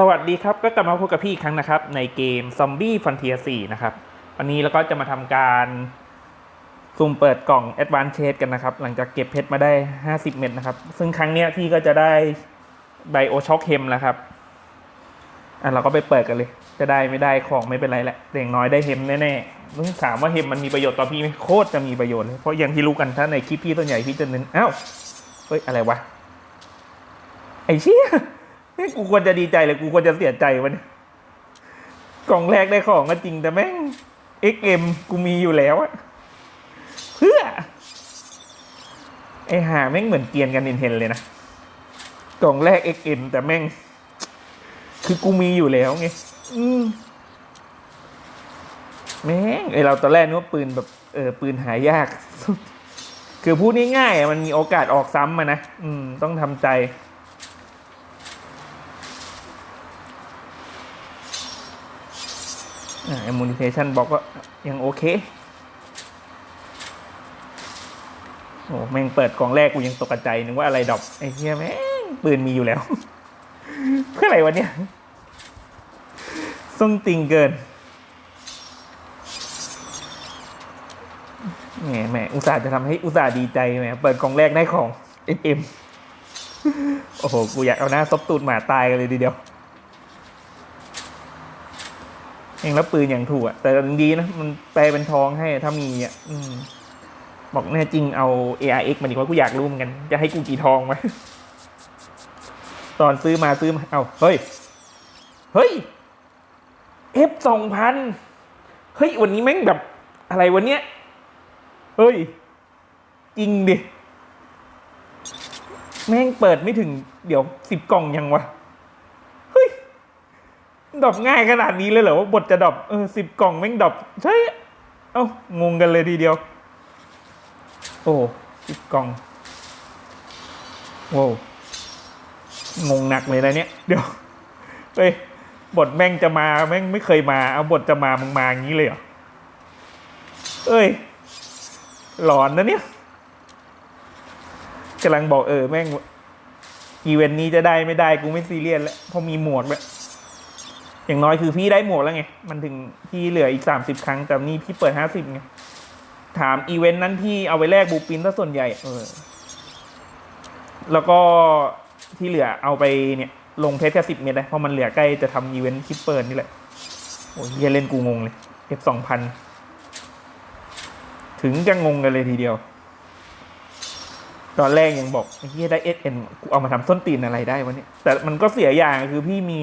สวัสดีครับ ก็กลับมาพบกับพี่อีกครั้งนะครับ ในเกม Zombie Frontier 4นะครับ วันนี้เราก็จะมาทำการสุ่มเปิดกล่อง Advanced Chest กันนะครับ หลังจากเก็บเพชรมาได้ 50 เม็ดนะครับ ซึ่งครั้งเนี้ยพี่ก็จะได้ไบโอช็อคเฮมแล้วครับอะเราก็ไปเปิดกันเลย จะได้ไม่ได้ของไม่เป็นไรแหละแต่อย่างน้อยได้เฮมแน่ๆซึ่งถามว่าเฮมมันมีประโยชน์ต่อพี่ไหมโคตรจะมีประโยชน์เลยเพราะอย่างที่รู้กันถ้าในคลิปพี่ส่วใหญ่พี่จะเน้นอ้าวเฮ้ยอะไรวะไอ้เชี่ย นี่กูควรจะดีใจเลยกูควรจะเสียใจวะเนี่ยกล่องแรกได้ของก็จริงแต่แม่ง XM กูมีอยู่แล้วอะเพื่อ ไอหาแม่งเหมือนเกียนกันเห็นเลยนะ กล่องแรก XM แต่แม่ง คือกูมีอยู่แล้วไงอืมแม่งไอเราตอนแรกนึกว่าปืนแบบเออปืนหายาก คือพูดง่ายๆอะมันมีโอกาสออกซ้ำมานะ อืม ต้องทำใจ อ่า immunization บอกว่ายังโอเค โอ้แม่งเปิดกล่องแรกกูยังตกใจนึกว่าอะไรดอปไอ้เหี้ยแม่งปืนมีอยู่แล้ว เพื่ออะไรวะเนี่ยส่งติงเกินแหมแหมอุตส่าห์จะทำให้อุตส่าห์ดีใจแหมเปิดกล่องแรกได้ของ FM โอ้โห กูอยากเอาหน้าซบตูดหมาตายกันเลยทีเดียว เองแล้วปืนอย่างถูกอะแต่ดีนะ มันแปลเป็นทองให้ถ้ามีอะอบอกแน่จริงเอา ARX มาดีกว่ากูอยากรู้เหมือนกัน จะให้กูกี่ทองไหมตอนซื้อมาซื้อมา เอาเฮ้ย เฮ้ย F สองพันเฮ้ย วันนี้แม่งแบบอะไรวันเนี้ย เฮ้ย จริงดิ แม่งเปิดไม่ถึง เดี๋ยวสิบกล่องยังวะ ดรอปง่ายขนาดนี้เลยเหรอว่าบทจะดรอปเออสิบกล่องแม่งดรอปใช่เอ้างงกันเลยทีเดียว โอ้สิบกล่องโว้วงงหนักเลยนะเนี่ยเดี๋ยวเฮ้ยบทแม่งจะมาแม่งไม่เคยมาเอาบทจะมามึงมาอย่างนี้เลยเหรอเอ้ย หลอนนะเนี่ยกำลังบอกเออแม่งอีเวนต์นี้จะได้ไม่ได้กูไม่ซีเรียสแล้วพราะมีหมวกแล้ว อย่างน้อยคือพี่ได้หมวกแล้วไง มันถึงพี่เหลืออีกสามสิบครั้ง แต่นี่พี่เปิดห้าสิบไง ถามอีเวนต์นั้นพี่เอาไปแลกบูปินซะส่วนใหญ่ เออ แล้วก็ที่เหลือเอาไปเนี่ย ลงเพชรแค่สิบเมตรเลยเพราะมันเหลือใกล้จะทำอีเวนต์คิปเปิดนี่แหละ โอ้ยเหี้ยเล่นกูงงเลยเอฟสองพันถึงจะงงกันเลยทีเดียว ตอนแรกยังบอกไอ้เฮียได้เอสเอ็นกูเอามาทำส้นตีนอะไรได้วะเนี่ย แต่มันก็เสียอย่างคือพี่มี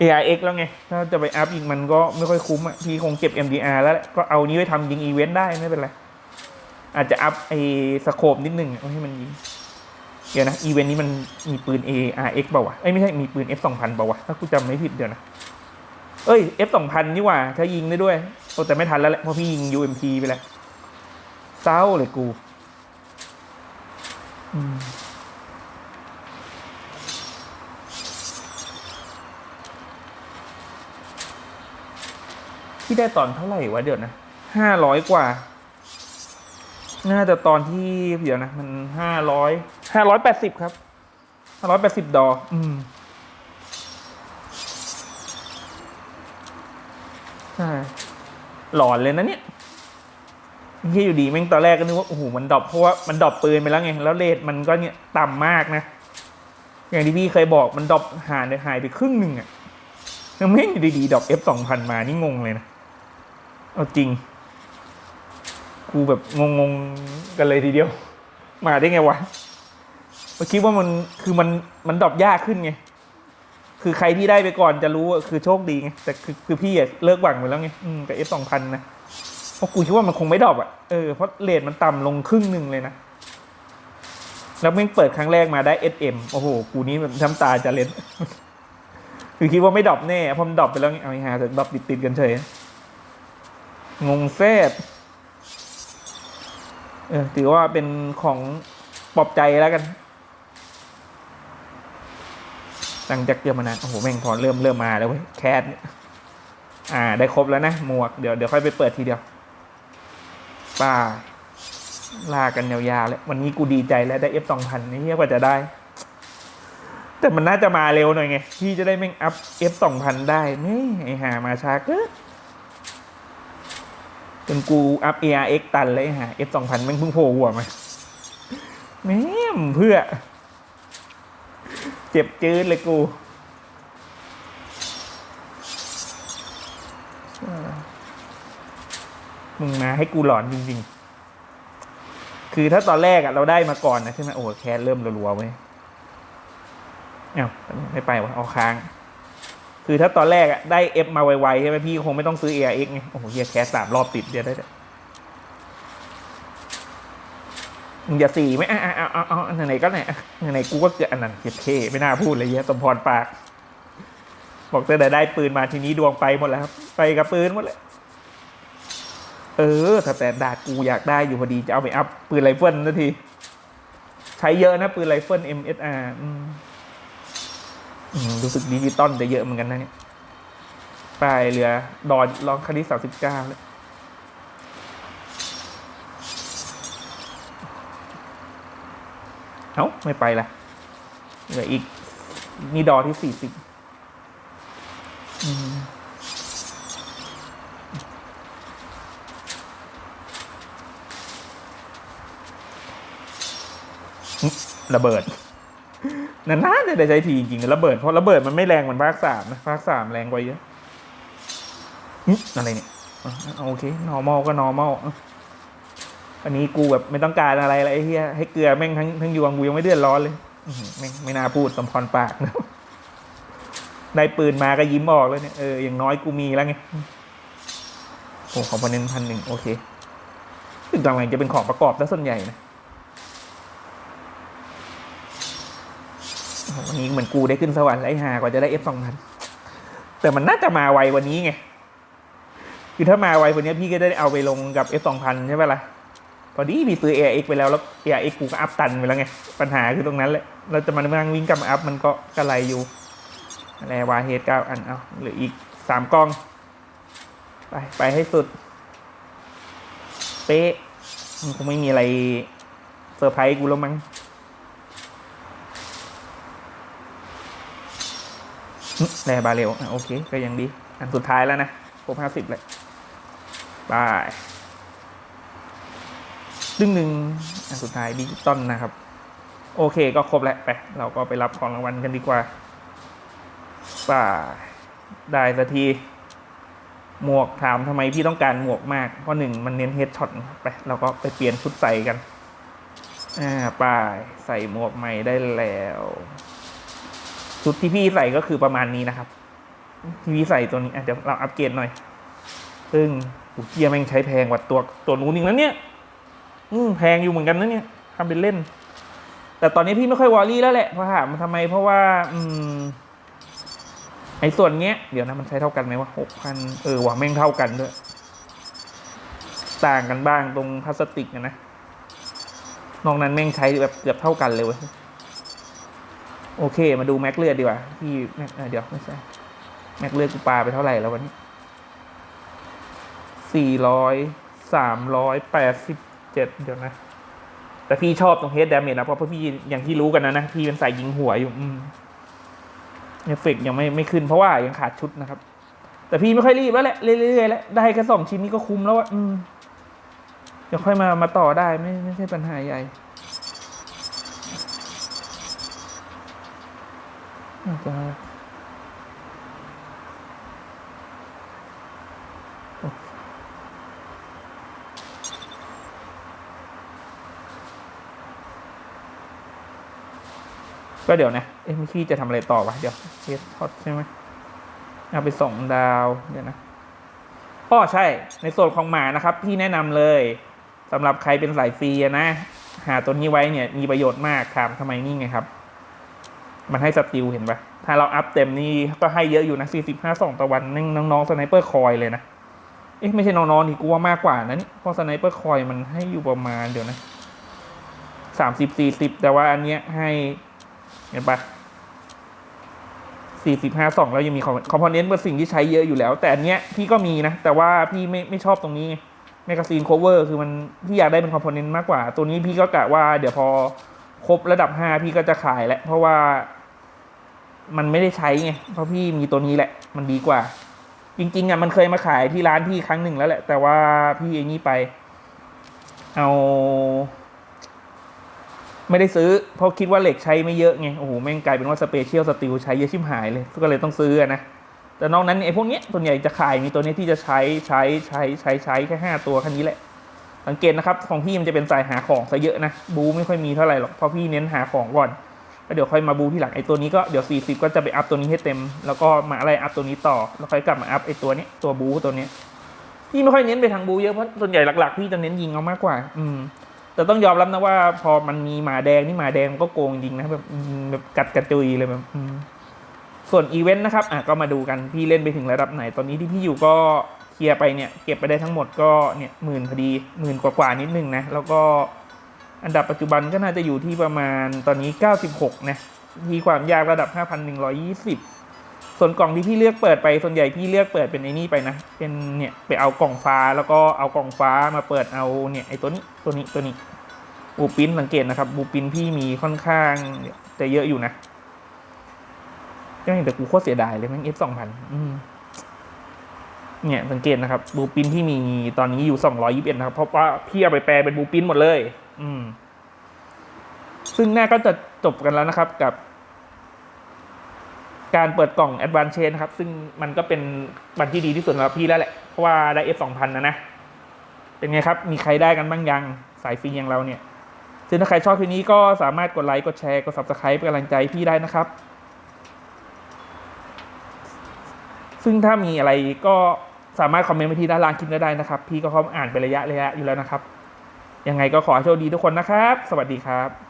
AIX แล้วไง ถ้าจะไปอัพอีกมันก็ไม่ค่อยคุ้มอะ พี่คงเก็บ MDR แล้ว ก็เอานี้ไว้ทำยิงอีเวนต์ได้ไม่เป็นไร อาจจะอัพไอ้สโคปนิดนึงให้มันยิง เดี๋ยวนะ อีเวนต์นี้มันมีปืน ARX เปล่าวะ เอ้ยไม่ใช่มีปืน F 2 0 0 0เปล่าวะ ถ้ากูจำไม่ผิดเดี๋ยวนะ เอ้ย F 2 0 0 0นี่หว่า ถ้ายิงได้ด้วยโอ้แต่ไม่ทันแล้วแหละเพราะพี่ยิง UMP ไปแล้วเศร้าเลยกู อืม ที่ได้ตอนเท่าไหร่วะเดี๋ยวนะห้าร้อยกว่า น่าจะตอนที่เดี๋ยวนะ มันห้าร้อยห้าร้อยแปดสิบครับห้าร้อยแปดสิบดอ อืมใช่หลอนเลยนะเนี่ยที่อยู่ดีแม่งตอนแรกก็นึกว่าโอ้โหมันดรอปเพราะว่ามันดรอปปืนไปแล้วไงแล้วเรทมันก็เนี่ยต่ำมากนะ อย่างที่พี่เคยบอกมันดรอปหายหายไปครึ่งหนึ่งอะแล้วแม่งอยู่ดีๆดรอป F สองพันมานี่งงเลยนะ เอาจริง กูแบบงงๆกันเลยทีเดียว มาได้ไงวะเมื่อคิดว่ามันคือมันมันดรอปยากขึ้นไง คือใครที่ได้ไปก่อนจะรู้ว่าคือโชคดีไง แต่คือคือพี่อะเลิกหวังไปแล้วไงอืมกับ F สองพันนะเพราะกูคิดว่ามันคงไม่ดรอปอะเออเพราะเรทมันต่ำลงครึ่งหนึ่งเลยนะ แล้วแม่งเปิดครั้งแรกมาได้ SM โอ้โห กูนี้แบบทำตาจะเล่นคือคิดว่าไม่ดรอปแน่พอมันดรอปไปแล้วไงเอาไงฮะแต่ดรอปติดๆกันเฉย งงแซดเออถือว่าเป็นของปลอบใจแล้วกันหลังจากเจอมานานโอ้โหแม่งพอเริ่มเริ่มมาแล้วเว้ยแคทเนี่ยอ่า ได้ครบแล้วนะหมวกเดี๋ยวเดี๋ยวค่อยไปเปิดทีเดียวป้าลากันยาวๆแล้ววันนี้กูดีใจแล้วได้ F สองพันนี่เรียกว่าจะได้ แต่มันน่าจะมาเร็วหน่อยไง พี่จะได้แม่งอัพ F สองพันได้ไม่ไอหามาช้าเกิน จนกูอัพ ARX ตันเลยไอ้หา F สองพันม่งเพิ่งโผล่หัวมาแม่มเพื่อ เจ็บจืดเลยกูมึงมาให้กูหลอนจริงๆ คือถ้าตอนแรกอะเราได้มาก่อนนะใช่ไหมโอ้โหแคสเริ่มรัวๆเว้ยเอ้าไม่ไปวะเอาค้าง คือถ้าตอนแรกอะได้เอฟมาไวๆใช่ไหมพี่คงไม่ต้องซื้อ ARX ไงโอ้โหเฮียแคสสามรอบติดเดียวได้เลยมึงอย่าสี่ไหมอะอะอะอะอะไหนก็ไหนไหนกูก็เกิดอันนั้นเจ็บเท่ไม่น่าพูดเลยเฮียสมพรปาก บอกแต่ได้ปืนมาทีนี้ดวงไปหมดแล้วครับ ไปกับปืนหมดเลยเออถ้าแต่ดาดกูอยากได้อยู่พอดีจะเอาไปอัพปืนไรเฟิลนาที ใช้เยอะนะปืนไรเฟิล MSR อืมอืม รู้สึกดิจิตอลจะเยอะเหมือนกันนะเนี่ยไปเหลือดอนลองคันที่สามสิบเก้าแล้วเอ้าไม่ไปละเหลืออีก นี่ดอที่สี่สิบระเบิด นานๆจะได้ใช้ทีจริงๆระเบิดเพราะระเบิดมันไม่แรงเหมือนภาคสามนะภาคสามแรงกว่าเยอะอะไรเนี่ยโอเค normal ก็ normal อะอันนี้กูแบบไม่ต้องการอะไรเลยไอ้เหี้ยให้เกลือแม่งทั้งทั้งยวงกูยังไม่เดือดร้อนเลยอื้อหือแม่งไม่น่าพูดสมพรปากนะได้ปืนมาก็ยิ้มออกแล้วเนี่ยเอออย่างน้อยกูมีแล้วไงโอ้ของพันหนึ่งพันหนึ่งโอเคซึ่งหลังๆจะเป็นของประกอบซะส่วนใหญ่นะ โอ้โห วันนี้เหมือนกูได้ขึ้นสวรรค์ไอ้หากว่าจะได้ F สองพันแต่มันน่าจะมาไววันนี้ไงคือถ้ามาไววันนี้พี่ก็ได้เอาไปลงกับ F สองพันใช่ไหมล่ะพอดีพี่ซื้อ AirX ไปแล้วแล้ว AirX กูก็อัพตันไปแล้วไง ปัญหาคือตรงนั้นแหละ เราจะมานั่งวิ่งกลับมาอัพมันก็กระไรอยู่อะไรวาเฮดเก้าอันเอาเหลืออีกสามกล้อง ไป ไปให้สุด เป๊ะมันคงไม่มีอะไรเซอร์ไพรส์กูแล้วมั้ง อืมได้บาเร็วโอเค ก็ยังดี อันสุดท้ายแล้วนะครบห้าสิบเลยบายดึงหนึ่งอันสุดท้ายดิจิตอลนะครับ โอเคก็ครบแล้วไป เราก็ไปรับของรางวัลกันดีกว่าป่าได้สักที หมวกถามทำไมพี่ต้องการหมวกมาก เพราะหนึ่งมันเน้นเฮดช็อตไป เราก็ไปเปลี่ยนชุดใส่กัน อ่าป่ายใส่หมวกใหม่ได้แล้ว ชุดที่พี่ใส่ก็คือประมาณนี้นะครับที่พี่ใส่ตัวนี้อะเดี๋ยวเราอัปเกรดหน่อย ซึ่งเกียแม่งใช้แพงกว่าตัวตัวนู้นอีกนะเนี่ย อืแพงอยู่เหมือนกันนะเนี่ยทำเป็นเล่น แต่ตอนนี้พี่ไม่ค่อยวอรี่แล้วแหละเพราะถามมันทำไมเพราะว่า อืมไอ้ส่วนเนี้ยเดี๋ยวนะมันใช้เท่ากันไหมว่าหกพันเออว่าแม่งเท่ากันด้วยต่างกันบ้างตรงพลาสติกนะนอกนั้นแม่งใช้แบบเกือบเท่ากันเลยเว้ย โอเค มาดูแม็กเลือดดีกว่าพี่แม็กเดี๋ยวไม่ใช่แม็กเลือดกูปาไปเท่าไหร่แล้ววันนี้สี่ร้อยสามร้อยแปดสิบเจ็ดเดี๋ยวนะ แต่พี่ชอบตรงเฮดดาเมจนะ เพราะพี่อย่างที่รู้กันนะนะ พี่เป็นสายยิงหัวอยู่อืเอฟเฟกต์ยังไม่ไม่ขึ้นเพราะว่ายังขาดชุดนะครับ แต่พี่ไม่ค่อยรีบแล้วแหละเรื่อยๆแล้วได้แค่สองชิ้นนี้ก็คุ้มแล้วอะอืมเดี๋ยวค่อยมามาต่อได้ไม่ไม่ใช่ปัญหาใหญ่ ก็เดี๋ยวนะ เอ๊ะมิคี่จะทำอะไรต่อวะ เดี๋ยวเฮดท็อตใช่ไหมเอาไปสองดาว เดี๋ยวนะอ้อใช่ ในส่วนของหมานะครับ พี่แนะนำเลยสำหรับใครเป็นสายฟรีนะ หาตัวนี้ไว้เนี่ยมีประโยชน์มากถามทำไมนี่ไงครับ มันให้สติลเห็นปะถ้าเราอัพเต็มนี่ก็ให้เยอะอยู่นะสี่สิบห้าสองต่อวันนั่งน้องๆสไนเปอร์คอยเลยนะเอ๊ะไม่ใช่น้องๆนี่กูว่ามากกว่านะนี่เพราะสไนเปอร์คอยมันให้อยู่ประมาณเดี๋ยวนะสามสิบสี่สิบแต่ว่าอันเนี้ยให้เห็นปะสี่สิบห้าสองแล้วยังมีคอมโพเนนต์เป็นสิ่งที่ใช้เยอะอยู่แล้ว แต่อันเนี้ยพี่ก็มีนะ แต่ว่าพี่ไม่ไม่ชอบตรงนี้แมกกาซีนโคเวอร์คือมันพี่อยากได้เป็นคอมโพเนนต์มากกว่า ตัวนี้พี่ก็กะว่าเดี๋ยวพอครบระดับห้าพี่ก็จะขายแล้วเพราะว่า มันไม่ได้ใช้ไงเพราะพี่มีตัวนี้แหละ มันดีกว่า จริงๆอะมันเคยมาขายที่ร้านพี่ครั้งหนึ่งแล้วแหละ แต่ว่าพี่ไอ้นี่ไป เอา ไม่ได้ซื้อ เพราะคิดว่าเหล็กใช้ไม่เยอะไงโอ้โหแม่งกลายเป็นว่าสเปเชียลสติลใช้เยอะชิบหายเลย ก็เลยต้องซื้อนะแต่นอกนั้นไอ้พวกเนี้ยส่วนใหญ่จะขายมีตัวนี้ที่จะใช้ใช้ใช้ใช้ใช้แค่ห้าตัวแค่นี้แหละ สังเกตนะครับของพี่มันจะเป็นสายหาของซะเยอะนะบูไม่ค่อยมีเท่าไหร่หรอกเพราะพี่เน้นหาของก่อน เดี๋ยวค่อยมาบูที่หลังไอ้ตัวนี้ก็เดี๋ยวสี่สิบก็จะไปอัพตัวนี้ให้เต็ม แล้วก็มาอะไรอัพตัวนี้ต่อ แล้วค่อยกลับมาอัพไอ้ตัวนี้ตัวบูตัวนี้พี่ไม่ค่อยเน้นไปทางบูเยอะเพราะส่วนใหญ่หลักๆพี่จะเน้นยิงเอามากกว่า อืม แต่ต้องยอมรับนะว่า พอมันมีหมาแดงนี่หมาแดงมันก็โกงจริงนะแบบแบบกัดกระจุยเลยแบบส่วนอีเวนต์นะครับอะก็มาดูกันพี่เล่นไปถึงระดับไหนตอนนี้ที่พี่อยู่ก็เคลียร์ไปเนี่ย เก็บไปได้ทั้งหมดก็เนี่ยหมื่นพอดีหมื่นกว่าๆนิดนึงนะแล้วก็ อันดับปัจจุบันก็น่าจะอยู่ที่ประมาณตอนนี้ 96 นะ มีความยากระดับ 5,120 ส่วนกล่องที่พี่เลือกเปิดไป ส่วนใหญ่พี่เลือกเปิดเป็นไอ้นี่ไปนะ เป็นเนี่ยไปเอากล่องฟ้าแล้วก็เอากล่องฟ้ามาเปิดเอาเนี่ยไอ้ตัวนี้ตัวนี้ตัวนี้บูปินสังเกตนะครับบูปินพี่มีค่อนข้างจะเยอะอยู่นะก็เห็นแต่กูโคตรเสียดายเลยแม่ง F สองพันเนี่ยสังเกตนะครับบูปินที่มีตอนนี้อยู่สองร้อยิบเอ็ดนะครับ เพราะว่าพี่เอาไปแปลเป็นบูปินหมดเลย อืม ซึ่งหน้าก็จะจบกันแล้วนะครับกับ การเปิดกล่อง Advance Chain นะครับ ซึ่งมันก็เป็นบันที่ดีที่สุดสำหรับพี่แล้วแหละ เพราะว่าได้ F สองพันนะนะ เป็นไงครับ มีใครได้กันบ้างยัง สายฟรีอย่างเราเนี่ยซึ่งถ้าใครชอบคลิปนี้ก็สามารถกดไลค์ กดแชร์ กด Subscribe เป็นกำลังใจพี่ได้นะครับ ซึ่งถ้ามีอะไรก็สามารถคอมเมนต์ไปที่ด้านล่างคลิปได้นะครับ พี่ก็พร้อมอ่านเป็นระยะระยะอยู่แล้วนะครับ ยังไงก็ขอให้โชคดีทุกคนนะครับ สวัสดีครับ